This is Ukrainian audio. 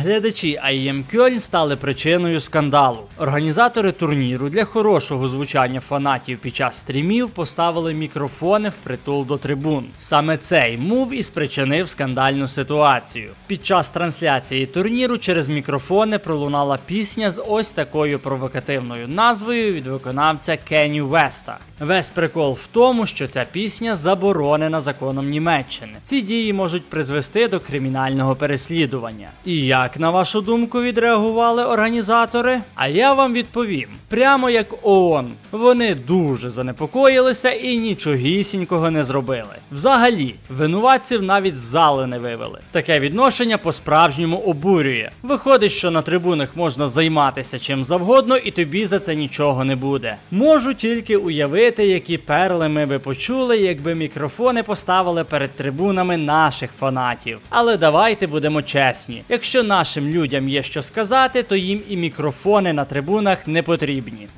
Глядачі IEM Кьольн стали причиною скандалу. Організатори турніру для хорошого звучання фанатів під час стрімів поставили мікрофони впритул до трибун. Саме цей мув і спричинив скандальну ситуацію. Під час трансляції турніру через мікрофони пролунала пісня з ось такою провокативною назвою від виконавця Кенні Веста. Весь прикол в тому, що ця пісня заборонена законом Німеччини. Ці дії можуть призвести до кримінального переслідування. І як на вашу думку відреагували організатори? А я вам відповім: прямо як ООН, вони дуже занепокоїлися і нічогісінького не зробили. Взагалі, винуватців навіть зали не вивели. Таке відношення по-справжньому обурює. Виходить, що на трибунах можна займатися чим завгодно, і тобі за це нічого не буде. Можу тільки уявити, які перли ми би почули, якби мікрофони поставили перед трибунами наших фанатів. Але давайте будемо чесні: якщо нашим людям є що сказати, то їм і мікрофони на трибунах не потрібні.